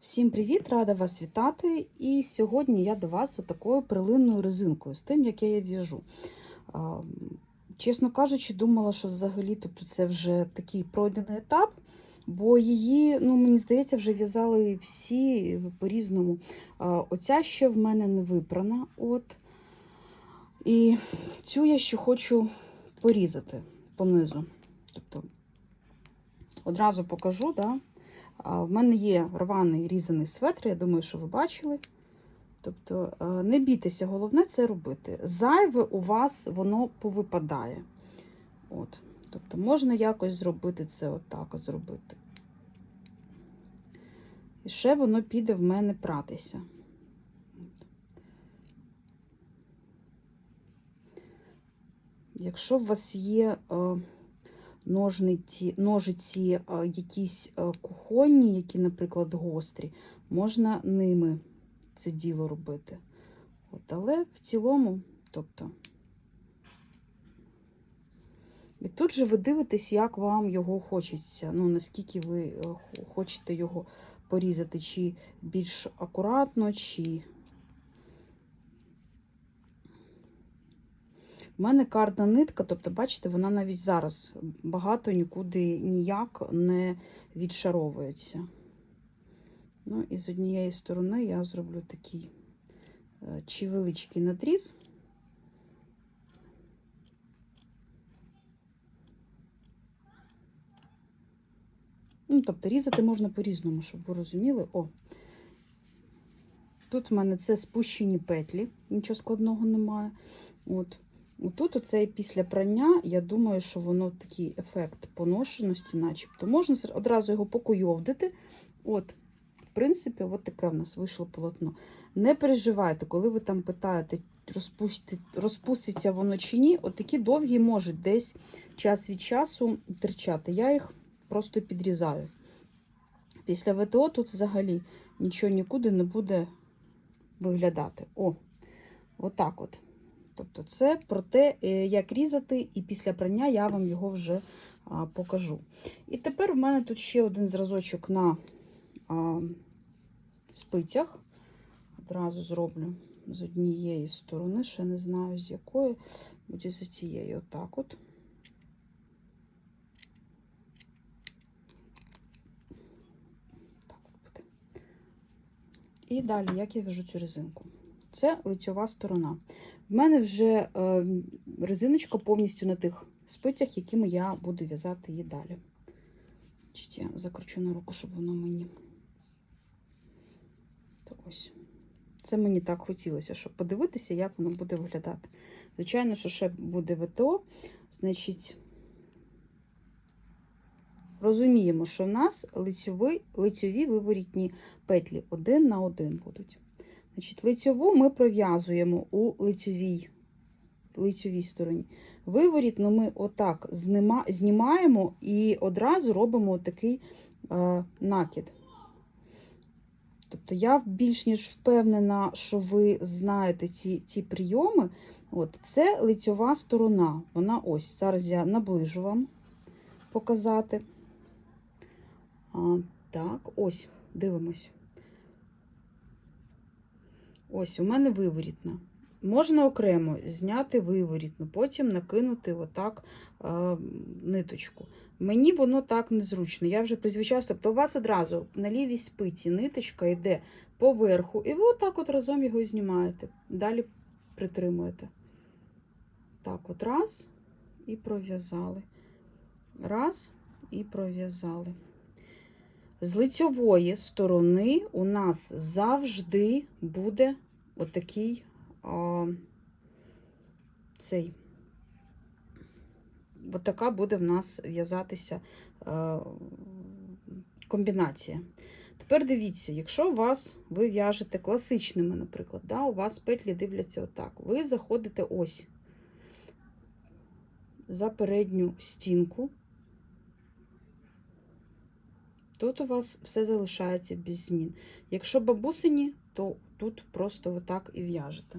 Всім привіт! Рада вас вітати. І сьогодні я до вас отакою прилинною резинкою з тим, як я її в'яжу. Чесно кажучи, думала, що взагалі тобто це вже такий пройдений етап, бо її, ну мені здається, вже в'язали всі по-різному. Оця ще в мене не випрана. От. І цю я ще хочу порізати понизу. Тобто одразу покажу, да? В мене є рваний різаний светр, я думаю, що ви бачили. Тобто, е, не бійтеся, головне це робити. Зайве у вас воно повипадає. От. Тобто, можна якось зробити це отак от зробити. І ще воно піде в мене пратися. Якщо у вас є е, ножниці, ножиці е, якісь е, кухонні, які, наприклад, гострі, можна ними це діло робити. От, але в цілому, тобто. І тут же ви дивитесь, як вам його хочеться. Ну, наскільки ви е, хочете його порізати, чи більш акуратно, чи. У мене карна нитка, тобто, бачите, вона навіть зараз багато нікуди ніяк не відшаровується. Ну, і з однієї сторони я зроблю такий е, чи величкий надріз. Ну, тобто різати можна по-різному, щоб ви розуміли. О, тут в мене це спущені петлі, нічого складного немає. От. Тут оце після прання, я думаю, що воно такий ефект поношеності, начебто. Можна одразу його покуйовдити. От, в принципі, от таке в нас вийшло полотно. Не переживайте, коли ви там питаєте, розпуститься воно чи ні, от такі довгі можуть десь час від часу тричати. Я їх просто підрізаю. Після ВТО тут взагалі нічого нікуди не буде виглядати. О, отак от. Тобто, це про те, е, як різати, і після прання я вам його вже покажу. І тепер в мене тут ще один зразочок на спицях. Одразу зроблю з однієї сторони, ще не знаю з якої, буде з цієї, отак от. І далі, як я вяжу цю резинку. Це лицьова сторона. В мене вже е, резиночка повністю на тих спицях, якими я буду в'язати її далі. Я закручу на руку, щоб воно мені. То ось. Це мені так хотілося, щоб подивитися, як воно буде виглядати. Звичайно, що ще буде ВТО, значить, розуміємо, що в нас лицьові, лицьові виворітні петлі один на один будуть. Значить, Лицьову ми пров'язуємо у лицьовій лицьовій стороні. Виворітну ми отак знімаємо і одразу робимо такий е, накид. Тобто я більш ніж впевнена, що ви знаєте ці ці прийоми. От, Це лицьова сторона. Вона ось. Зараз я наближу вам показати. А, Так, ось, дивимось. Ось, у мене виворітна. Можна окремо зняти виворітну, потім накинути отак е, ниточку. Мені воно так незручно. Я вже призвичаюся. Тобто у вас одразу на лівій спиці ниточка йде поверху, і ви отак от разом його знімаєте. Далі притримуєте. Так, от раз, і пров'язали. Раз, і пров'язали. З лицьової сторони у нас завжди буде отакий а, цей. Така буде в нас в'язатися комбінація. Тепер дивіться, якщо вас ви в'яжете класичними, наприклад, да, у вас петлі дивляться отак. Ви заходите ось за передню стінку. Тут у вас все залишається без змін. Якщо бабусині, то тут просто отак і в'яжете.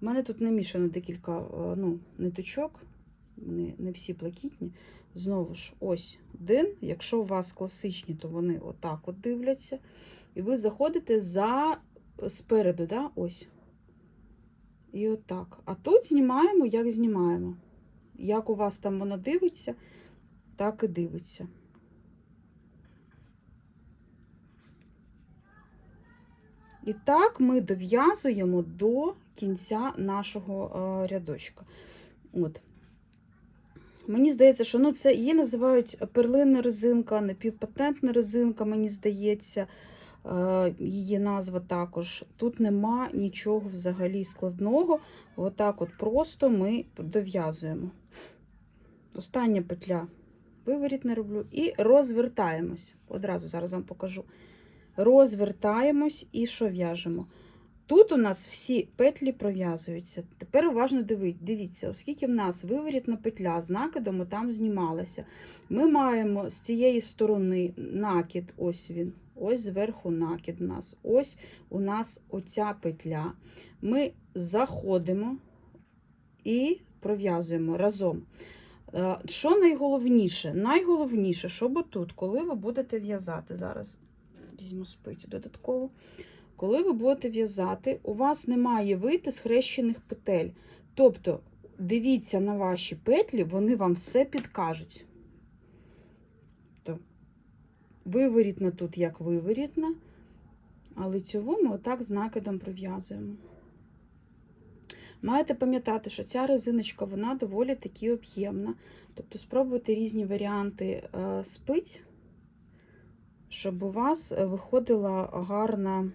У мене тут намішано декілька ну, ниточок, вони не всі блакитні. Знову ж, ось один. Якщо у вас класичні, то вони отак от дивляться. і ви заходите за спереду, да? ось. І отак. А тут знімаємо, як знімаємо. Як у вас там воно дивиться, так і дивиться. І так ми дов'язуємо до кінця нашого е, рядочка. От. Мені здається, що ну, це її називають перлинна резинка, напівпатентна резинка, мені здається, е, її назва також. Тут нема нічого взагалі складного. Отак от просто ми дов'язуємо. Остання петля виворіт не роблю. І розвертаємось. Одразу зараз вам покажу. Розвертаємось і що в'яжемо? Тут у нас всі петлі пров'язуються. Тепер уважно дивіться, оскільки в нас виворітна петля з накидом там знімалася. Ми маємо з цієї сторони накид, ось він, ось зверху накид у нас. Ось у нас оця петля. Ми заходимо і пров'язуємо разом. Е, Що найголовніше? Найголовніше, щоб отут, коли ви будете в'язати зараз, візьму спицю додатково. Коли ви будете в'язати, у вас не має вийти схрещених петель. Тобто, дивіться на ваші петлі, вони вам все підкажуть. То, виворітна тут як виворітна, а лицьову ми отак з накидом пров'язуємо. Маєте пам'ятати, що ця резиночка вона доволі таки об'ємна. Тобто спробуйте різні варіанти е, спиць, щоб у вас е, виходила гарна,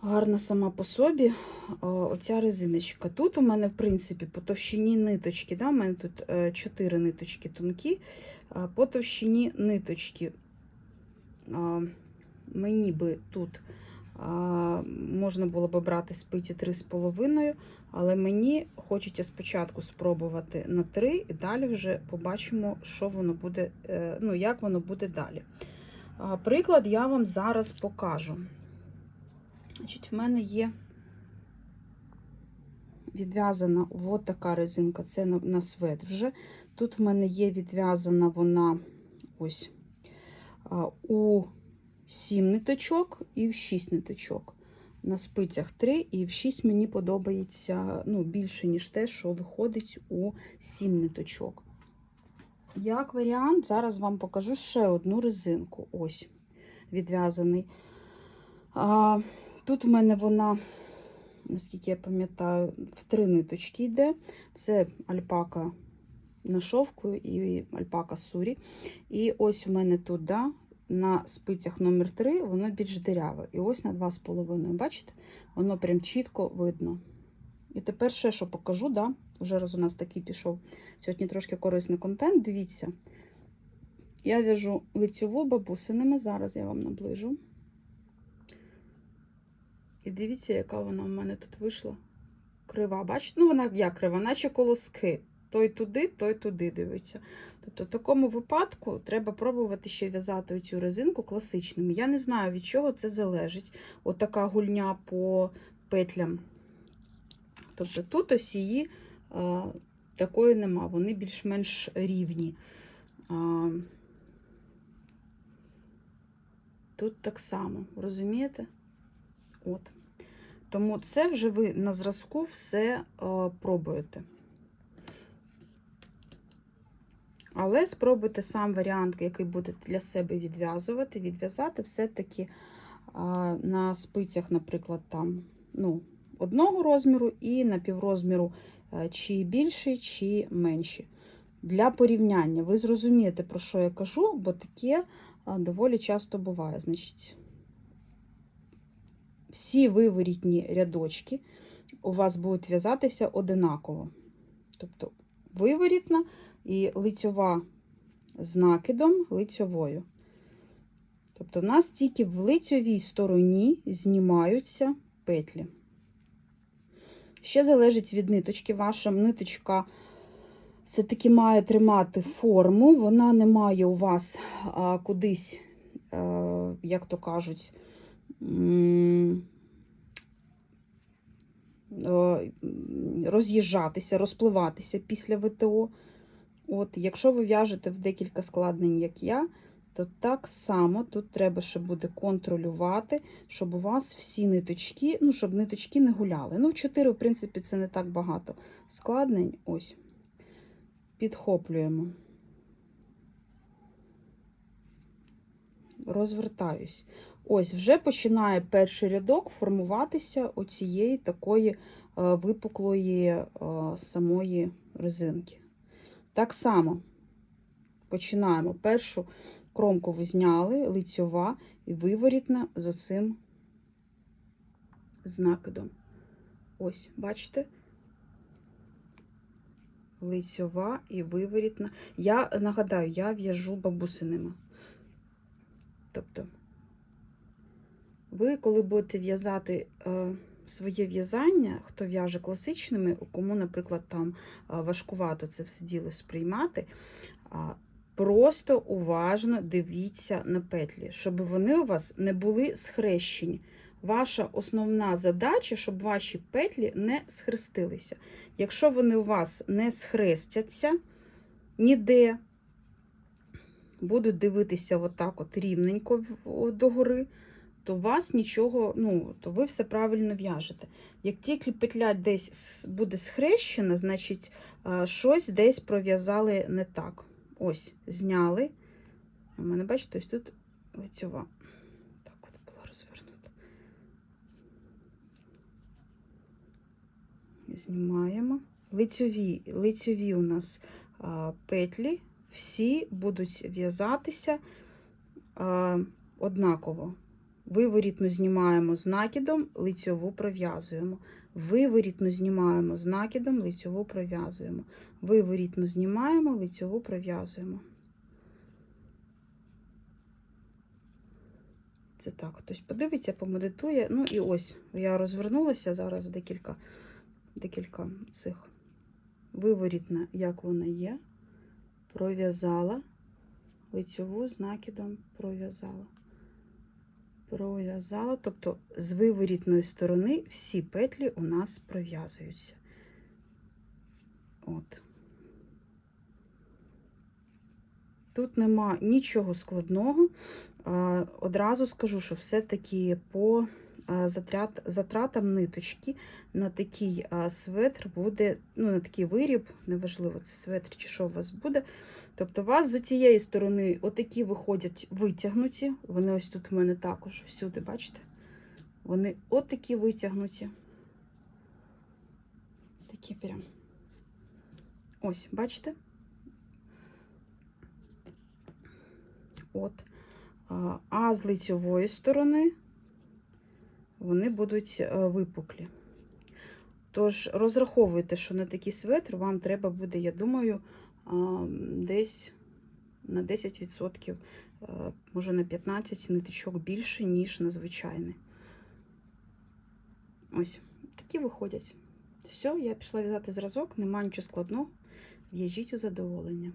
гарна сама по собі е, оця резиночка. Тут у мене, в принципі, по товщині ниточки, да, у мене тут 4 ниточки тонкі, по товщині ниточки е, мені би тут можна було би брати спиці 3,5, але мені хочеться спочатку спробувати на 3 і далі вже побачимо, що воно буде, е, ну, як воно буде далі. Приклад я вам зараз покажу. Значить, в мене є відв'язана от така резинка, це на свет вже. Тут в мене є відв'язана вона ось у 7 ниточок і в 6 ниточок. На спицях 3 і в 6 мені подобається ну, більше, ніж те, що виходить у 7 ниточок. Як варіант, зараз вам покажу ще одну резинку. Ось, відв'язаний. А, Тут в мене вона, наскільки я пам'ятаю, в три ниточки йде. Це альпака на шовку і альпака сурі. І ось у мене тут, да, на спицях номер 3 воно більш диряве. І ось на 2,5. Бачите? Воно прям чітко видно. І тепер ще що покажу, да? Уже раз у нас такий пішов сьогодні трошки корисний контент. Дивіться, я в'яжу лицьову бабусинами, зараз я вам наближу. І дивіться, яка вона в мене тут вийшла. Крива. Бачите? Ну, вона як крива, наче колоски. Той туди, той туди дивиться. Тобто, в такому випадку треба пробувати ще в'язати цю резинку класичними. Я не знаю, від чого це залежить. Отака гульня по петлям. Тобто тут ось її а, такої нема, вони більш-менш рівні. А, тут так само, розумієте? От. Тому це вже ви на зразку все пробуєте. Але спробуйте сам варіант, який будете для себе відв'язувати, відв'язати все-таки на спицях, наприклад, там, ну, одного розміру і на піврозміру а, чи більший, чи менші. Для порівняння. Ви зрозумієте, про що я кажу, бо таке а, доволі часто буває. Значить, всі виворітні рядочки у вас будуть в'язатися одинаково. Тобто, виворітна і лицьова з накидом лицьовою. Тобто, у нас тільки в лицьовій стороні знімаються петлі. Ще залежить від ниточки. Ваша ниточка все-таки має тримати форму, вона не має у вас кудись, а, як то кажуть, е, роз'їжджатися, розпливатися після ВТО. От, Якщо ви в'яжете в декілька складнень, як я, то так само тут треба, щоб буде контролювати, щоб у вас всі ниточки, ну, щоб ниточки не гуляли. Ну, в 4, в принципі, це не так багато складнень. Ось. Підхоплюємо. Розвертаюсь. Ось, вже починає перший рядок формуватися оцієї такої е, випуклої е, самої резинки. Так само починаємо першу кромку ви зняли, лицьова і виворітна з оцим знакидом. Ось, бачите? Лицьова і виворітна. Я нагадаю, я в'яжу бабусиними. Тобто, ви, коли будете в'язати е, своє в'язання, хто в'яже класичними, кому, наприклад, там важкувато це все діло сприймати, просто уважно дивіться на петлі, щоб вони у вас не були схрещені. Ваша основна задача, щоб ваші петлі не схрестилися. Якщо вони у вас не схрестяться ніде, будуть дивитися отак от рівненько догори, то вас нічого, ну, то ви все правильно в'яжете. Як тільки петля десь буде схрещена, значить щось десь пров'язали не так. Ось, зняли. У мене, бачите, ось тут лицьова. Так от була розвернута. Знімаємо. Лицьові, лицьові у нас а, петлі, всі будуть в'язатися а, однаково. Виворітну знімаємо з накидом, лицьову пров'язуємо. Виворітну знімаємо з накидом, лицьову пров'язуємо. Виворітну знімаємо, лицьову пров'язуємо. Це так. Хтось подивиться, помедитує. Ну і ось я розвернулася зараз декілька, декілька цих виворітна, як вона є. Пров'язала, лицьову з накидом пров'язала. Пров'язала, тобто з виворітної сторони всі петлі у нас пров'язуються. От. Тут нема нічого складного. Одразу скажу, що все-таки по затрат, затратам ниточки на такий а, светр буде, ну, на такий виріб, неважливо, це светр чи що у вас буде. Тобто, у вас з цієї сторони отакі виходять витягнуті. Вони ось тут в мене також всюди, бачите? Вони отакі витягнуті. Такі прям. Ось, бачите? От. А, з лицьової сторони вони будуть е, випуклі. Тож розраховуйте, що на такий светр вам треба буде, я думаю, десь на 10%, е, може на 15 ниточок більше, ніж на звичайний. Ось, такі виходять. Все, я пішла в'язати зразок, нема нічого складного. В'яжіть у задоволення.